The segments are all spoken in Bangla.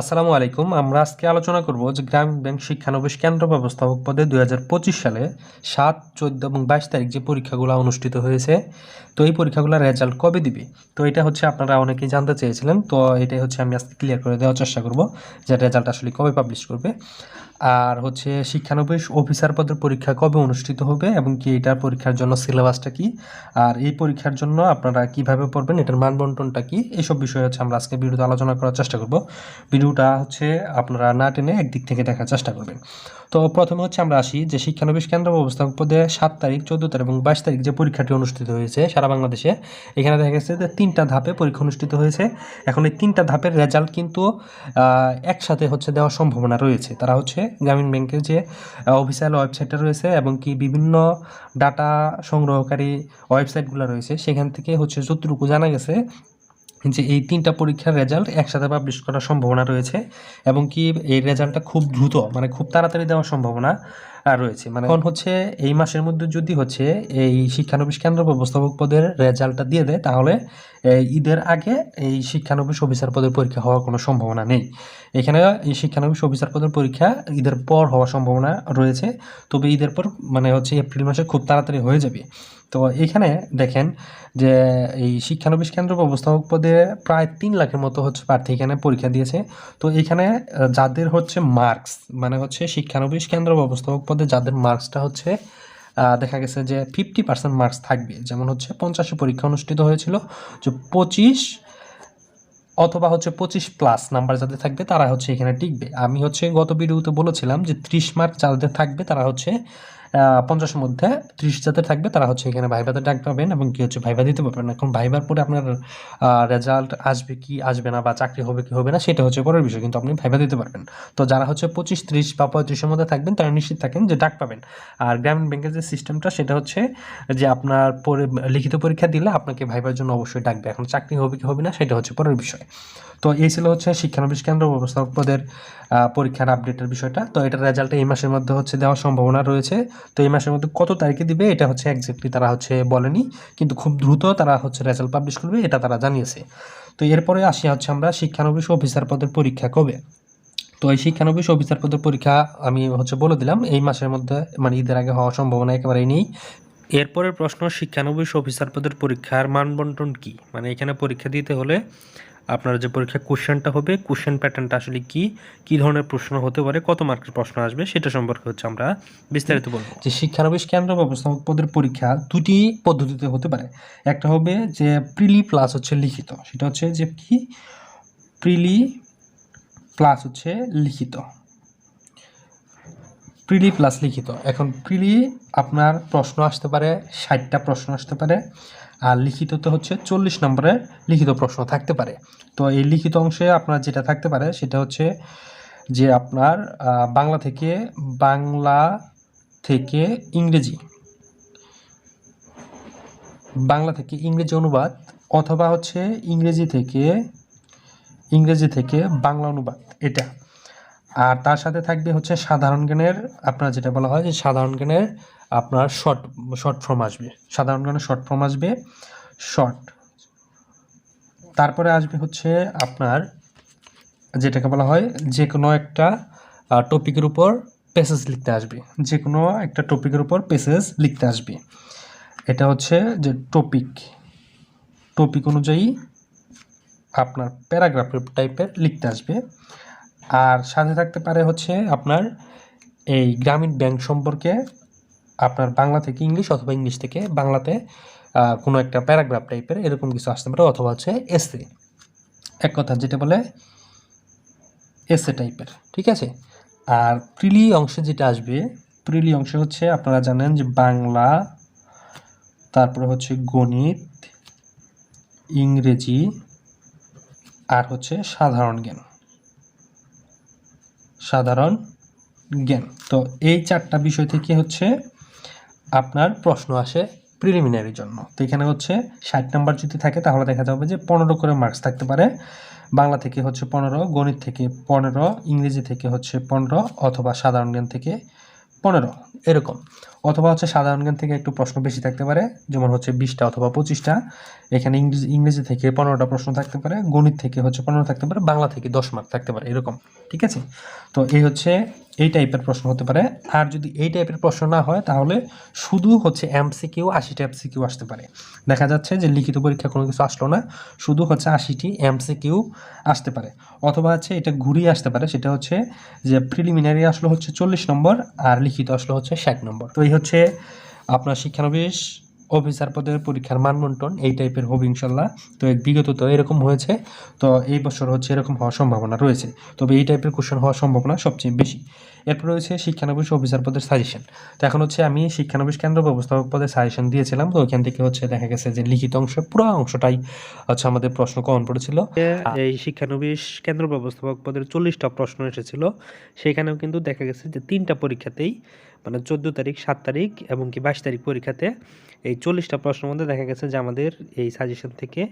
আসসালামু আলাইকুম। আমরা আজকে আলোচনা করব যে গ্রামীণ ব্যাংক শিক্ষানবিশ কেন্দ্র ব্যবস্থাপক পদে দু হাজার পঁচিশ সালে সাত, চোদ্দ এবং বাইশ তারিখ যে পরীক্ষাগুলো অনুষ্ঠিত হয়েছে, তো এই পরীক্ষাগুলোর রেজাল্ট কবে দিবে? তো এটা হচ্ছে আপনারা অনেকেই জানতে চেয়েছিলেন, তো এটাই হচ্ছে আমি আজকে ক্লিয়ার করে দেওয়ার চেষ্টা করব যে রেজাল্ট আসলে কবে পাবলিশ করবে। আর হচ্ছে শিক্ষানবিশ অফিসার পদের পরীক্ষা কবে অনুষ্ঠিত হবে এবং কি এটার পরীক্ষার জন্য সিলেবাসটা কি? আর এই পরীক্ষার জন্য আপনারা কীভাবে পড়বেন, এটার মানবন্টনটা কি? এইসব বিষয়ে হচ্ছে আমরা আজকে ভিডিওতে আলোচনা করার চেষ্টা করব। ভিডিওটা হচ্ছে আপনারা না টেনে একদিক থেকে দেখার চেষ্টা করবেন। তো প্রথমে হচ্ছে আমরা আসি যে শিক্ষানবিশ কেন্দ্র ব্যবস্থাপক পদে সাত তারিখ, চোদ্দ তারিখ এবং বাইশ তারিখ যে পরীক্ষাটি অনুষ্ঠিত হয়েছে সারা বাংলাদেশে, এখানে দেখা গেছে যে তিনটা ধাপে পরীক্ষা অনুষ্ঠিত হয়েছে। এখন এই তিনটা ধাপের রেজাল্ট কিন্তু একসাথে হচ্ছে দেওয়ার সম্ভাবনা রয়েছে। তারা হচ্ছে গ্রামীণ ব্যাংকের যে অফিসিয়াল ওয়েবসাইটটা রয়েছে এবং কি বিভিন্ন ডাটা সংগ্রহকারী ওয়েবসাইটগুলো রয়েছে, সেখান থেকে হচ্ছে যতটুকু জানা গেছে যে এই তিনটা পরীক্ষার রেজাল্ট একসাথে পাবলিশ করার সম্ভাবনা রয়েছে এবং কি এই রেজাল্টটা খুব দ্রুত মানে খুব তাড়াতাড়ি দেওয়ার সম্ভাবনা রয়েছে। মানে এখন হচ্ছে এই মাসের মধ্যে যদি হচ্ছে এই শিক্ষানবিশ কেন্দ্র ব্যবস্থাপক পদের রেজাল্টটা দিয়ে দেয়, তাহলে ঈদের আগে এই শিক্ষানবিশ অফিসার পদের পরীক্ষা হওয়ার কোনো সম্ভাবনা নেই। এখানে এই শিক্ষানবিশ অফিসার পদের পরীক্ষা ঈদের পর হওয়ার সম্ভাবনা রয়েছে। তবে ঈদের পর মানে হচ্ছে এপ্রিল মাসে খুব তাড়াতাড়ি হয়ে যাবে। তো এখানে দেখেন যে এই শিক্ষানবিশ কেন্দ্র ব্যবস্থাপক পদে প্রায় তিন লাখের মতো হচ্ছে প্রার্থী এখানে পরীক্ষা দিয়েছে। তো এখানে যাদের হচ্ছে মার্কস মানে হচ্ছে শিক্ষানবিশ কেন্দ্র ব্যবস্থাপক পদে যাদের মার্কসটা হচ্ছে দেখা গেছে যে ফিফটি পার্সেন্ট মার্কস থাকবে। যেমন হচ্ছে পঞ্চাশে পরীক্ষা অনুষ্ঠিত হয়েছিল যে পঁচিশ অথবা হচ্ছে পঁচিশ প্লাস নাম্বার যাদের থাকবে তারা হচ্ছে এখানে টিকবে। আমি হচ্ছে গত ভিডিওতে বলেছিলাম যে ত্রিশ মার্ক যাদের থাকবে তারা হচ্ছে পঞ্চাশের মধ্যে ত্রিশ যাদের থাকবে। তারা হচ্ছে এখানে ভাইভাতে ডাক পাবেন এবং কি হচ্ছে ভাইভা দিতে পারবেন এখন ভাইবার পরে আপনার রেজাল্ট আসবে কি আসবে না বা চাকরি হবে কি হবে না সেটা হচ্ছে পরের বিষয়, কিন্তু আপনি ভাইভা দিতে পারবেন। তো যারা হচ্ছে পঁচিশ, ত্রিশ বা পঁয়ত্রিশের মধ্যে থাকবেন, তারা নিশ্চিত থাকেন যে ডাক পাবেন। আর গ্রামীণ ব্যাংকের যে সিস্টেমটা সেটা হচ্ছে যে আপনার পরে লিখিত পরীক্ষা দিলে আপনাকে ভাইবার জন্য অবশ্যই ডাকবে। এখন চাকরি হবে কি হবে না, সেটা হচ্ছে পরের বিষয়। তো এই ছিল হচ্ছে শিক্ষানবিশ কেন্দ্র ব্যবস্থাপক পদের পরীক্ষার আপডেটের বিষয়টা। তো এটার রেজাল্ট এই মাসের মধ্যে হচ্ছে দেওয়ার সম্ভাবনা রয়েছে। তো এই মাসের মধ্যে কত তারিখে দিবে এটা হচ্ছে এক্স্যাক্টলি তারা হচ্ছে বলেনি। কিন্তু খুব দ্রুত তারা হচ্ছে রেজাল্ট পাবলিশ করবে, এটা তারা জানিয়েছে। তো এরপরে আসি হচ্ছে আমরা শিক্ষানবিশ অফিসার পদের পরীক্ষা কবে? তো এই শিক্ষানবিশ অফিসার পদের পরীক্ষা আমি হচ্ছে বলে দিলাম, এই মাসের মধ্যে মানে ঈদের আগে হওয়ার সম্ভাবনা একেবারেই নেই। এরপরের প্রশ্ন, শিক্ষানবিশ অফিসার পদের পরীক্ষার মানবন্টন কি? মানে এখানে পরীক্ষা দিতে হলে আপনার যে পরীক্ষা কোশ্চেনটা হবে, কোশ্চেন প্যাটার্নটা আসলে কি? কি ধরনের প্রশ্ন হতে পারে? কত মার্কের প্রশ্ন আসবে? সেটা সম্পর্কে হচ্ছে আমরা বিস্তারিত বলব। যে শিক্ষানবিশ কেন্দ্র ব্যবস্থাপক পদের পরীক্ষা দুটি পদ্ধতিতে হতে পারে। একটা হবে যে প্রিলি প্লাস হচ্ছে লিখিত। সেটা হচ্ছে যে কি? প্রিলি প্লাস হচ্ছে লিখিত। প্রিলি প্লাস লিখিত। এখন প্রিলি আপনার প্রশ্ন আসতে পারে, ষাটটা প্রশ্ন আসতে পারে, আর লিখিততে হচ্ছে চল্লিশ নম্বরে লিখিত প্রশ্ন থাকতে পারে। তো এই লিখিত অংশে আপনার যেটা থাকতে পারে, সেটা হচ্ছে যে আপনার বাংলা থেকে বাংলা থেকে ইংরেজি, বাংলা থেকে ইংরেজি অনুবাদ, অথবা হচ্ছে ইংরেজি থেকে ইংরেজি থেকে বাংলা অনুবাদ, এটা। আর তার সাথে থাকবে হচ্ছে সাধারণ জ্ঞানের, আপনার যেটা বলা হয় যে সাধারণ জ্ঞানের আপনার শর্ট শর্ট ফর্ম আসবে। সাধারণ জ্ঞানের শর্ট ফর্ম আসবে। শর্ট তারপরে আসবে হচ্ছে আপনার যেটাকে বলা হয় যে কোনো একটা টপিকের উপর পেসেজ লিখতে আসবে। যে কোনো একটা টপিকের উপর পেসেজ লিখতে আসবে। এটা হচ্ছে যে টপিক টপিক অনুযায়ী আপনার প্যারাগ্রাফ টাইপের লিখতে আসবে। আর সাথে থাকতে পারে হচ্ছে আপনার এই গ্রামীণ ব্যাংক সম্পর্কে আপনার বাংলা থেকে ইংলিশ অথবা ইংলিশ থেকে বাংলাতে কোনো একটা প্যারাগ্রাফ টাইপের এরকম কিছু আসতে পারে অথবা হচ্ছে এসে এক কথা যেটা বলে এসে টাইপের, ঠিক আছে? আর প্রিলি অংশে যেটা আসবে, প্রিলি অংশে হচ্ছে আপনারা জানেন যে বাংলা, তারপরে হচ্ছে গণিত, ইংরেজি, আর হচ্ছে সাধারণ জ্ঞান। সাধারণ জ্ঞান। তো এই চারটা বিষয় থেকে হচ্ছে আপনার প্রশ্ন আসে প্রিলিমিনারির জন্য। তো এখানে হচ্ছে ষাট নাম্বার যদি থাকে তাহলে দেখা যাবে যে পনেরো করে মার্কস থাকতে পারে। বাংলা থেকে হচ্ছে পনেরো, গণিত থেকে পনেরো, ইংরেজি থেকে হচ্ছে পনেরো অথবা সাধারণ জ্ঞান থেকে পনেরো, এরকম। অথবা হচ্ছে সাধারণ জ্ঞান থেকে একটু প্রশ্ন বেশি থাকতে পারে, যেমন হচ্ছে বিশটা অথবা পঁচিশটা। এখানে ইংরেজি ইংরেজি থেকে পনেরোটা প্রশ্ন থাকতে পারে, গণিত থেকে হচ্ছে পনেরো থাকতে পারে, বাংলা থেকে দশ মার্ক থাকতে পারে, এরকম। ঠিক আছে? তো এই হচ্ছে এই টাইপের প্রশ্ন হতে পারে। আর যদি এই টাইপের প্রশ্ন না হয়, তাহলে শুধু হচ্ছে এমসিকিউ আশিটা এমসিকিউ আসতে পারে। দেখা যাচ্ছে যে লিখিত পরীক্ষা কোনো কিছু আসলো না, শুধু হচ্ছে আশিটি এমসিকিউ আসতে পারে। অথবা হচ্ছে এটা ঘুরিয়ে আসতে পারে, সেটা হচ্ছে যে প্রিলিমিনারি আসলো হচ্ছে চল্লিশ নম্বর, আর লিখিত আসলো হচ্ছে ষাট নম্বর। তো এই হচ্ছে আপনার শিক্ষানবিশ অফিসার পদের পরীক্ষার মানবন্টন এই টাইপের হবে ইনশাল্লাহ। তো বিগত তো এরকম হয়েছে। তো এই বছর হচ্ছে এরকম হওয়ার সম্ভাবনা রয়েছে। তবে এই টাইপের কোশ্চেন হওয়ার সম্ভাবনা সবচেয়ে বেশি। এরপর রয়েছে শিক্ষানবিশ অফিসার পদের সাজেশন তো এখন হচ্ছে আমি শিক্ষানবিশ কেন্দ্র ব্যবস্থাপক পদে সাজেশন দিয়েছিলাম। তো ওইখান থেকে হচ্ছে দেখা গেছে যে লিখিত অংশ, পুরো অংশটাই হচ্ছে আমাদের প্রশ্ন কমন পড়েছিল। এই শিক্ষানবিশ কেন্দ্র ব্যবস্থাপক পদের চল্লিশটা প্রশ্ন এসেছিল। সেখানেও কিন্তু দেখা গেছে যে তিনটা পরীক্ষাতেই মানে চোদ্দ তারিখ, সাত তারিখ এবং কি বাইশ তারিখ পরীক্ষাতে এই চল্লিশটা প্রশ্নের মধ্যে দেখা গেছে যে আমাদের এই সাজেশন থেকে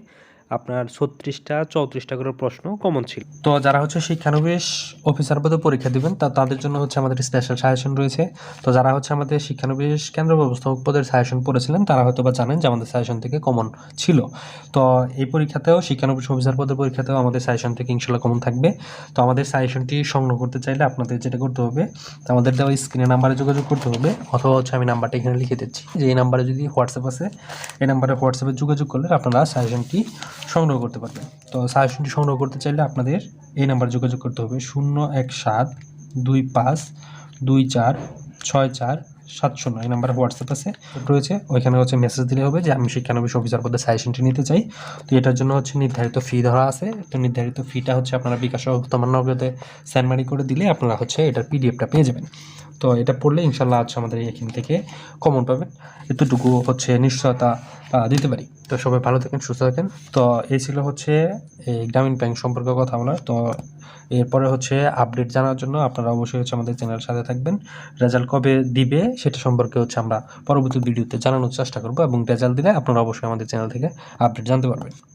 আপনার ছত্রিশটা, চৌত্রিশটা করে প্রশ্ন কমন ছিল। তো যারা হচ্ছে শিক্ষানবিশ অফিসার পদে পরীক্ষা দিবেন, তা তাদের জন্য হচ্ছে আমাদের স্পেশাল সাজেশন রয়েছে। তো যারা হচ্ছে আমাদের শিক্ষানবিশ কেন্দ্র ব্যবস্থাপক পদের সাজেশন পড়েছিলেন, তারা হয়তো বা জানেন যে আমাদের সাজেশন থেকে কমন ছিল। তো এই পরীক্ষাতেও শিক্ষানবিশ অফিসার পদের পরীক্ষাতেও আমাদের সাজেশন থেকে ইনশাল্লাহ কমন থাকবে। তো আমাদের সাজেশনটি সংগ্রহ করতে চাইলে আপনাদের যেটা করতে হবে, তো আমাদের দেওয়া স্ক্রিনে নাম্বারে যোগাযোগ করতে হবে, অথবা হচ্ছে আমি নাম্বারটা এখানে লিখে দিচ্ছি। যে এই নাম্বারে যদি হোয়াটসঅ্যাপ আছে এই নাম্বারে হোয়াটসঅ্যাপে যোগাযোগ করলে আপনারা সাজেশনটি সংগ্রহ করতে পারবেন। তো সাজেশনটি সংগ্রহ করতে চাইলে আপনাদের এই নাম্বারে যোগাযোগ করতে হবে শূন্য এক সাত দুই পাঁচ দুই চার ছয় চার সাত শূন্য। এই নাম্বার হোয়াটসঅ্যাপ আছে, রয়েছে। ওইখানে হচ্ছে মেসেজ দিলে হবে যে, আমি শিক্ষানবিশ অফিসার পদে সাজেশনটি নিতে চাই। তো এটার জন্য হচ্ছে নির্ধারিত ফি ধরা আছে। তো নির্ধারিত ফিটা হচ্ছে আপনারা বিকাশ বর্তমান নগদে মানি করে দিলে আপনারা হচ্ছে এটার পিডিএফটা পেয়ে যাবেন। তো এটা পড়লে ইনশাল্লাহ হচ্ছে আমাদের এখান থেকে কমন পাবেন। এতটুকু হচ্ছে নিশ্চয়তা দিতে পারি। তো সবাই ভালো থাকেন, সুস্থ থাকেন। তো এই ছিল হচ্ছে এই গ্রামীণ ব্যাংক সম্পর্কে কথা বলার তো এরপরে হচ্ছে আপডেট জানার জন্য আপনারা অবশ্যই হচ্ছে আমাদের চ্যানেল সাথে থাকবেন। রেজাল্ট কবে দিবে সেটা সম্পর্কে হচ্ছে আমরা পরবর্তী ভিডিওতে জানানোর চেষ্টা করব এবং রেজাল্ট দিলে আপনারা অবশ্যই আমাদের চ্যানেল থেকে আপডেট জানতে পারবেন।